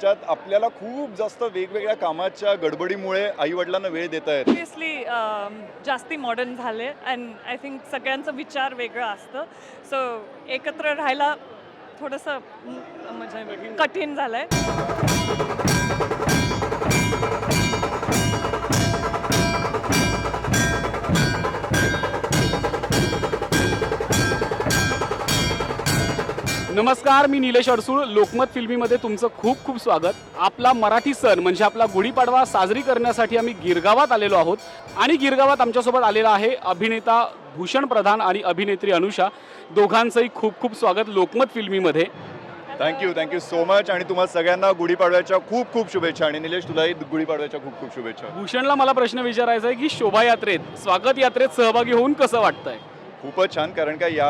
ज्याच्यात आपल्याला खूप जास्त वेगवेगळ्या कामाच्या गडबडीमुळे आईवडिलांना वेळ देत आहेत ऑब्वियसली जास्ती मॉडर्न झाले अँड आय थिंक सगळ्यांचा विचार वेगळा असतं. सो एकत्र राहायला थोडंसं म्हणजे कठीण झालं आहे नमस्कार मी निलेश अडसूळ. लोकमत फिल्मीमध्ये तुमचं खूप खूप स्वागत. आपला मराठी सण म्हणजे आपला गुढीपाडवा साजरी करण्यासाठी आम्ही गिरगावात आलेलो आहोत. आणि गिरगावात आमच्यासोबत आलेला आहे अभिनेता भूषण प्रधान आणि अभिनेत्री अनुषा. दोघांचंही खूप खूप स्वागत Lokmat फिल्मीमध्ये. Thank you thank you so much आणि तुम्हाला सगळ्यांना गुढीपाडव्याच्या खूप खूप शुभेच्छा. आणि निलेश तुलाही गुढीपाडव्याच्या खूप खूप शुभेच्छा. भूषणला मला प्रश्न विचारायचा आहे की शोभायात्रेत स्वागत यात्रेत सहभागी होऊन कसं वाटतंय? खूपच छान कारण का या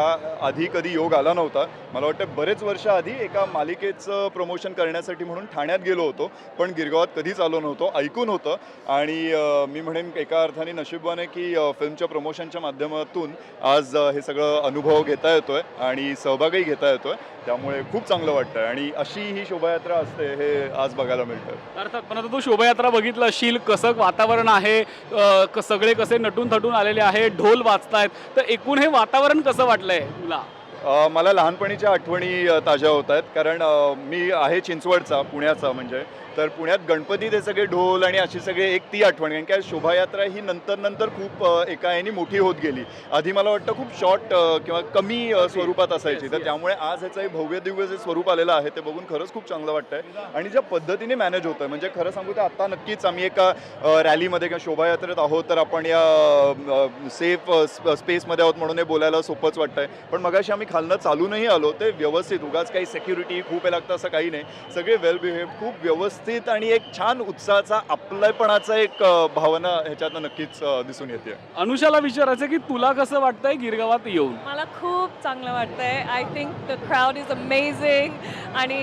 आधी कधी योग आला नव्हता. मला वाटतं बरेच वर्ष आधी एका मालिकेचं प्रमोशन करण्यासाठी म्हणून ठाण्यात गेलो होतो पण गिरगावात कधीच आलो नव्हतो ऐकून होतं. आणि मी म्हणेन एका अर्थाने नशीबवान की फिल्मच्या प्रमोशनच्या माध्यमातून आज हे सगळं अनुभव घेता येतोय आणि सहभागही घेता येतोय. त्यामुळे खूप चांगलं वाटतंय आणि अशी ही शोभायात्रा असते हे आज बघायला मिळतं. अर्थात पण आता तू शोभायात्रा बघितलं असशील कसं वातावरण आहे सगळे कसे नटून थटून आलेले आहे ढोल वाचतायत तर एकूण हे वातावरण कसं वाटलंय तुला? मला लहानपणीच्या आठवणी ताज्या होत आहेत. कारण मी आहे चिंचवडचा पुण्याचा म्हणजे. तर पुण्यात गणपती ते सगळे ढोल आणि अशी सगळे एक ती आठवण. कारण काय शोभायात्रा ही नंतर नंतर खूप एका याने मोठी होत गेली. आधी मला वाटतं खूप शॉर्ट किंवा कमी स्वरूपात असायची. तर. त्यामुळे आज ह्याचं हे भव्य दिव्य जे स्वरूप आलेलं आहे ते बघून खरंच खूप चांगलं वाटतंय. आणि ज्या पद्धतीने मॅनेज होतं म्हणजे खरं सांगू तर आता नक्कीच आम्ही एका रॅलीमध्ये किंवा शोभायात्रेत आहोत तर आपण या सेफ स्पेसमध्ये आहोत म्हणून हे बोलायला सोपंच वाटतंय. पण मगाशी आम्ही खालनं चालूनही आलो ते व्यवस्थित उगाच काही सेक्युरिटी खूप हे लागतं असं काही नाही. सगळे वेल बिहेव खूप व्यवस्थित आणि एक छान उत्साहाचा आपलापणाचा एक भावना ह्याच्यातनं नक्कीच दिसून येते. अनुषाला विचारायचं की तुला कसं वाटतंय गिरगावात येऊन? मला खूप चांगलं वाटतंय. I think the crowd is amazing आणि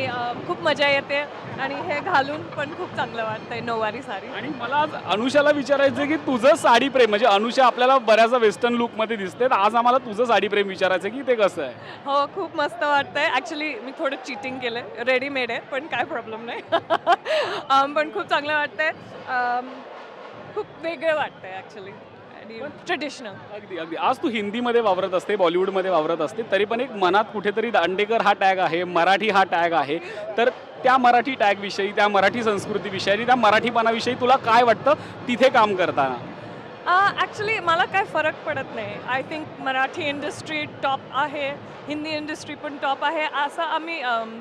खूप मजा येते आणि हे घालून पण खूप चांगलं वाटतंय. नऊवारी साडी आणि मला आज अनुषाला विचारायचं आहे की तुझं साडी प्रेम म्हणजे अनुषा आपल्याला बऱ्याचदा वेस्टर्न लुकमध्ये दिसते तर आज आम्हाला तुझं साडी प्रेम विचारायचं आहे की ते कसं आहे? हो खूप मस्त वाटतंय. ॲक्च्युली मी थोडं चिटिंग केलं रेडीमेड आहे पण काय प्रॉब्लेम नाही. अम, पण खूप चांगलं वाटतंय. अम, खूप वेगळं वाटतंय ॲक्च्युली आणि ट्रेडिशनल अगदी अगदी. आज तू हिंदीमध्ये वावरत असते बॉलिवूडमध्ये वावरत असते तरी पण एक मनात कुठेतरी दांडेकर हा टॅग आहे मराठी हा टॅग आहे. तर त्या मराठी टॅगविषयी त्या मराठी संस्कृतीविषयी आणि त्या मराठीपणाविषयी तुला काय वाटतं? तिथे काम करताना. Uh, ॲक्च्युली मला काय फरक पडत नाही. I think Marathi industry top आहे हिंदी इंडस्ट्री पण टॉप आहे. असं आम्ही um,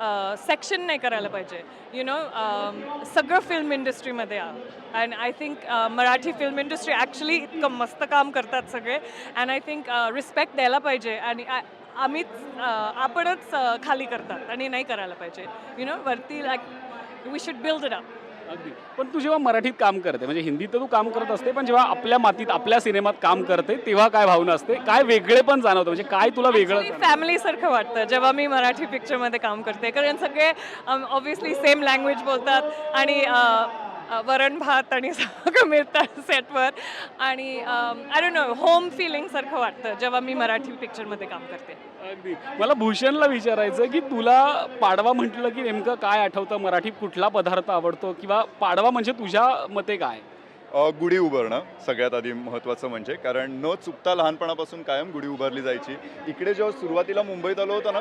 uh, सेक्शन नाही करायला पाहिजे. यु नो um, सगळं फिल्म इंडस्ट्रीमध्ये and I think Marathi film industry actually इतकं मस्त काम करतात सगळे. अँड आय थिंक रिस्पेक्ट द्यायला पाहिजे. आणि आम्हीच uh, आपणच खाली करतात आणि नाही करायला पाहिजे. यु नो वरती like we should build it up अगदी. पण तू जेव्हा मराठीत काम करते म्हणजे हिंदीत तर तू काम करत असते पण जेव्हा आपल्या मातीत आपल्या सिनेमात काम करते तेव्हा काय भावना असते? काय वेगळे पण जाणवतं? म्हणजे काय तुला वेगळं जाणवतं? फॅमिली सारखं वाटतं. जेव्हा मी मराठी पिक्चरमध्ये काम करते कारण सगळे ऑब्व्हियसली सेम लँग्वेज बोलतात आणि अ, वरण भात आणि सगळं मिळतात सेटवर. आणि I don't know home feeling सारखं वाटतं जेव्हा मी मराठी पिक्चरमध्ये काम करते. अगदी. मला भूषणला विचारायचं की तुला पाडवा म्हटलं की नेमकं काय आठवतं? मराठीत कुठला पदार्थ आवडतो? किंवा पाडवा म्हणजे तुझ्या मते काय? गुढी उभारणं सगळ्यात आधी महत्त्वाचं म्हणजे. कारण न चुकता लहानपणापासून कायम गुढी उभारली जायची. इकडे जेव्हा सुरुवातीला मुंबईत आलो होतो ना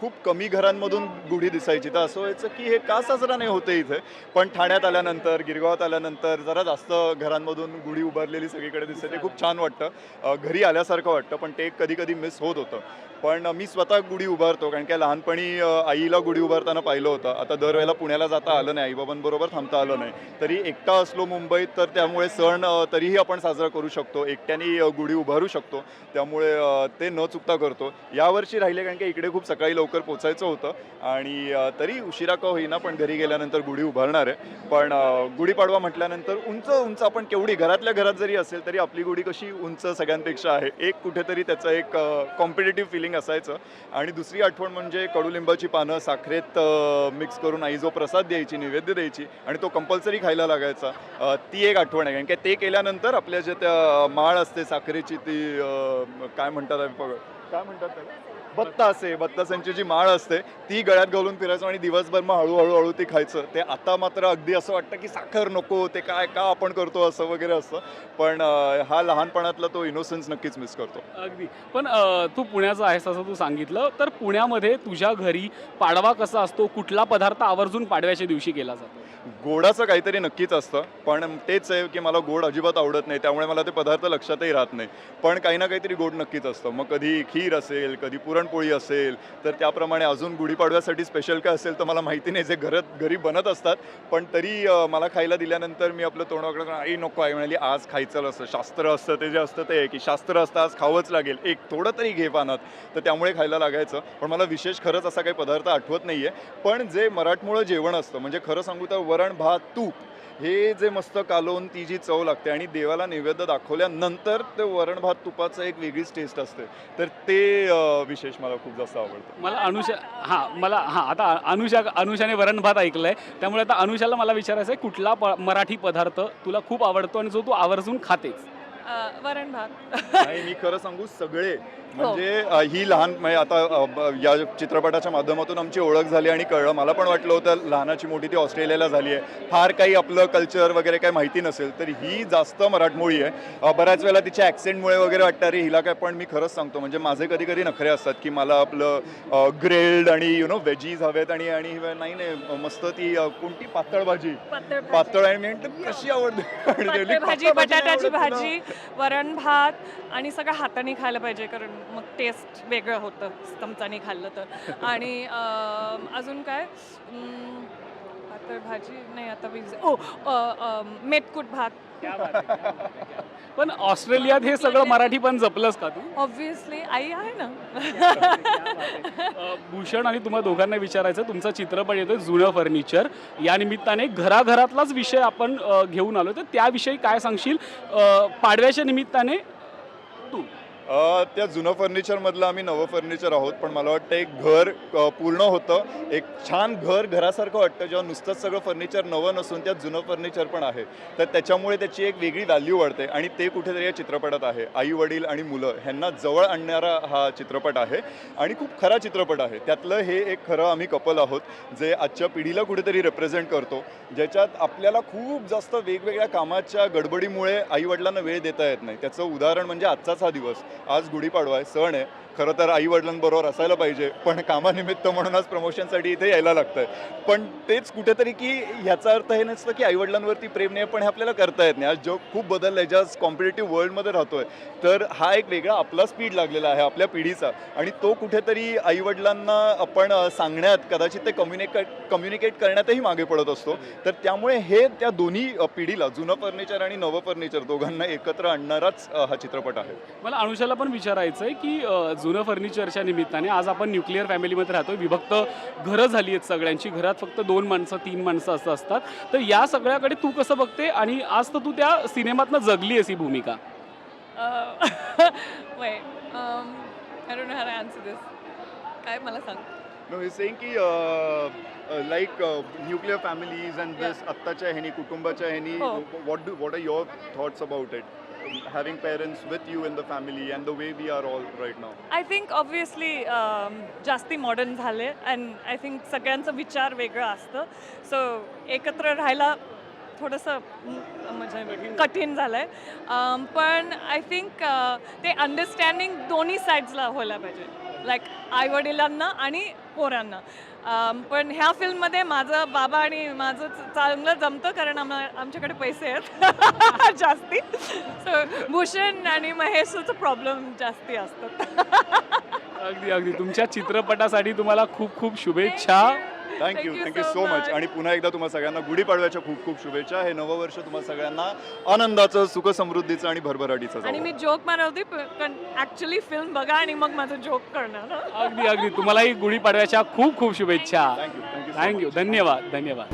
खूप कमी घरांमधून गुढी दिसायची. तर असं व्हायचं की हे का साजरा नाही होते इथे? पण ठाण्यात आल्यानंतर गिरगावात आल्यानंतर जरा जास्त घरांमधून गुढी उभारलेली सगळीकडे दिसते. ते खूप छान वाटतं. घरी आल्यासारखं वाटतं पण ते कधी कधी मिस होत होतं. पण मी स्वतः गुढी उभारतो कारण काय लहानपणी आईला गुढी उभारताना पाहिलं होतं. आता दरवेळेला पुण्याला जाता आलं नाही आईबाबांबरोबर थांबता आलं नाही. तरी एकटा असलो मुंबईत तर त्यामुळे सण तरीही आपण साजरा करू शकतो. एकट्याने गुढी उभारू शकतो. त्यामुळे ते न चुकता करतो. यावर्षी राहिले कारण की इकडे खूप सकाळी लवकर पोचायचं होतं. आणि तरी उशिरा का होईना पण घरी गेल्यानंतर गुढी उभारणार आहे. पण गुढीपाडवा म्हटल्यानंतर उंच उंच आपण केवढी घरातल्या घरात जरी असेल तरी आपली गुढी कशी उंच सगळ्यांपेक्षा आहे. एक कुठेतरी त्याचं एक कॉम्पिटेटिव्ह फिलिंग असायचं. आणि दुसरी आठवण म्हणजे कडुलिंबाची पानं साखरेत मिक्स करून आई जो प्रसाद द्यायची नैवेद्य द्यायची आणि तो कंपल्सरी खायला लागायचा. ती एक आठवण आहे. कारण की ते केल्यानंतर आपल्या ज्या त्या माळ असते साखरेची ती काय म्हणतात बघ- काय म्हणतात त्याला? बत्तासे बत्तासांची जी माळ असते ती गळ्यात घालून फिरायचं आणि दिवसभर मग हळूहळू हळू ती खायचं. ते आता मात्र अगदी असं वाटतं की साखर नको ते काय का आपण करतो असं वगैरे असतं. पण हा लहानपणातला तो इनोसन्स नक्कीच मिस करतो. अगदी. पण तू पुण्याचा आहेस असं तू सांगितलं. तर पुण्यामध्ये तुझ्या घरी पाडवा कसा असतो? कुठला पदार्थ आवर्जून पाडव्याच्या दिवशी केला जातो? गोडाचं काहीतरी नक्कीच असतं. पण तेच आहे की मला गोड अजिबात आवडत नाही. त्यामुळे मला ते पदार्थ लक्षातही राहत नाही. पण काही ना काहीतरी गोड नक्कीच असतं. मग कधी खीर असेल कधी पुरणपोळी असेल तर त्याप्रमाणे अजून गुढीपाडव्यासाठी स्पेशल काय असेल तर मला माहिती नाही जे घरात घरी बनत असतात. पण तरी मला खायला दिल्यानंतर मी आपलं तोंडाकडे आई नको आई म्हणाली आज खायचं असतं शास्त्र असतं ते जे असतं ते की शास्त्र असतं आज खावंच लागेल. एक थोडं तरी घे पानात. तर त्यामुळे खायला लागायचं. पण मला विशेष खरंच असा काही पदार्थ आठवत नाही आहे पण जे मराठमोळं जेवण असतं म्हणजे खरं सांगू तर वरण भात तूप हे जे मस्त कालवून ती जी चव लागते आणि देवाला नैवेद्य दाखवल्यानंतर ते वरण भात तुपाचं एक वेगळीच टेस्ट असते. तर ते विशेष. विशेष मला खूप जास्त आवडतं. मला अनुषा हां मला हां आता अनुषा अनुषाने वरण भात ऐकलंय. त्यामुळे आता अनुषाला मला विचारायचं आहे कुठला प मराठी पदार्थ तुला खूप आवडतो आणि जो तू आवर्जून खातेस? वरण भात. नाही मी खरं सांगू सगळे म्हणजे अ, ही लहान म्हणजे आता अ, ब- या चित्रपटाच्या माध्यमातून आमची ओळख झाली आणि कळलं. मला पण वाटलं होतं लहानाची मोठी ती ऑस्ट्रेलियाला झाली आहे. फार काही आपलं कल्चर वगैरे काही माहिती नसेल तर ही जास्त मराठमोळी आहे. अ, बऱ्याच वेळेला तिच्या ॲक्सेंटमुळे वगैरे वाटतं अरे हिला काय पण मी खरंच सांगतो म्हणजे माझे कधी कधी नखरे असतात की मला आपलं ग्रेल्ड आणि यु नो व्हेजीज हवेत आणि आणि नाही नाही मस्त ती अ, कोणती पातळ भाजी? पातळ आणि मी म्हटलं, कशी आवडते? आणि ते पातळ म्हणाली, भाजी "पातळ नाही बटाट्याची आवडत तुला?" भाजी. वरण भात आणि सगळं हाताने खायला पाहिजे कारण मग टेस्ट वेगळं होतं चमचाने खाल्लं तर. आणि अजून काय? पातळ भाजी नाही आता वीज ओ अ, अ, मेटकूट भात. पण ऑस्ट्रेलियात हे सगळं मराठी पण जपलंस का तू? ऑब्विसली आई आहे ना. अ, भूषण आणि तुम्हा दोघांना विचारायचं तुमचा चित्रपट येतोय जुनं फर्निचर. या निमित्ताने घराघरातलाच विषय आपण अ, घेऊन आलो तर त्याविषयी काय सांगशील? अ, पाडव्याच्या निमित्ताने तू. त्या जुनं फर्निचरमधलं आम्ही नवं फर्निचर आहोत पण मला वाटतं एक घर पूर्ण होतं. एक छान घर घरासारखं वाटतं जेव्हा नुसतंच सगळं फर्निचर नवं नसून त्यात जुनं फर्निचर पण आहे. तर त्याच्यामुळे त्याची एक वेगळी व्हॅल्यू वाढते आणि ते कुठेतरी या चित्रपटात आहे. आई वडील आणि मुलं ह्यांना जवळ आणणारा हा चित्रपट आहे आणि खूप खरा चित्रपट आहे. त्यातलं हे एक खरं आम्ही कपल आहोत जे आजच्या पिढीला कुठेतरी रिप्रेझेंट करतो. ज्याच्यात आपल्याला खूप जास्त वेगवेगळ्या कामाच्या गडबडीमुळे आईवडिलांना वेळ देता येत नाही. त्याचं उदाहरण म्हणजे आजचाच हा दिवस. आज गुढीपाडवा आहे सण आहे. खरं तर आई वडिलांबरोबर असायला पाहिजे पण कामानिमित्त म्हणून आज प्रमोशनसाठी इथे यायला लागतंय. पण तेच कुठेतरी की ह्याचा अर्थ हे नसतं की आईवडिलांवरती प्रेम नाही पण हे आपल्याला करता येत नाही. आज जग खूप बदललं आहे ज्या कॉम्पिटेटिव्ह वर्ल्डमध्ये राहतोय तर हा एक वेगळा आपला स्पीड लागलेला आहे आपल्या पिढीचा. आणि तो कुठेतरी आईवडिलांना आपण सांगण्यात कदाचित ते कम्युनिकेट कम्युनिकेट करण्यातही मागे पडत असतो. तर त्यामुळे हे त्या दोन्ही पिढीला जुनं फर्निचर आणि नवं फर्निचर दोघांना एकत्र आणणाराच हा चित्रपट आहे. मला अनुषाला पण विचारायचं आहे की जुनं फर्निचरच्या निमित्ताने आज आपण न्यूक्लिअर फॅमिलीमध्ये राहतोय. विभक्त घरं झाली आहेत सगळ्यांची. घरात फक्त दोन माणसं तीन माणसं असं असतात. तर या सगळ्याकडे तू कसं बघते आणि आज तर तू त्या सिनेमातनं जगली आहेस ही भूमिका. वय I don't know how to answer this काय मला सांग? की like nuclear families and this आत्ताच्या ह्यानी कुटुंबाच्या ह्यानी. What do what are your thoughts about it having parents with you in the family and the way we are all right now I think obviously जास्ती modern झाले and I think सगळ्यांचं विचार वेगळं असतं. सो एकत्र राहायला थोडंसं म्हणजे कठीण झालं आहे um, पण आय थिंक uh, ते अंडरस्टँडिंग दोन्ही साईड्सला व्हायला पाहिजे. लाईक आईवडिलांना आणि पोरांना. पण ह्या फिल्ममध्ये माझं बाबा आणि माझं चांगलं जमतं कारण आम्हा आमच्याकडे पैसे आहेत. जास्ती. सो भूषण आणि महेशचं प्रॉब्लेम जास्ती असतात अगदी अगदी. तुमच्या चित्रपटासाठी तुम्हाला खूप खूप शुभेच्छा. थँक्यू थँक्यू सो मच आणि पुन्हा एकदा तुम्हाला सगळ्यांना गुढीपाडव्याच्या खूप खूप शुभेच्छा. हे नवं वर्ष तुम्हाला सगळ्यांना आनंदाचं सुख समृद्धीचं आणि भरभराटीचं आणि. मी जोक मारवते पण ॲक्च्युली फिल्म बघा आणि मग माझं जोक करणार. ना अगदी अगदी. तुम्हालाही गुढीपाडव्याच्या खूप खूप शुभेच्छा. थँक्यू थँक्यू थँक्यू धन्यवाद धन्यवाद.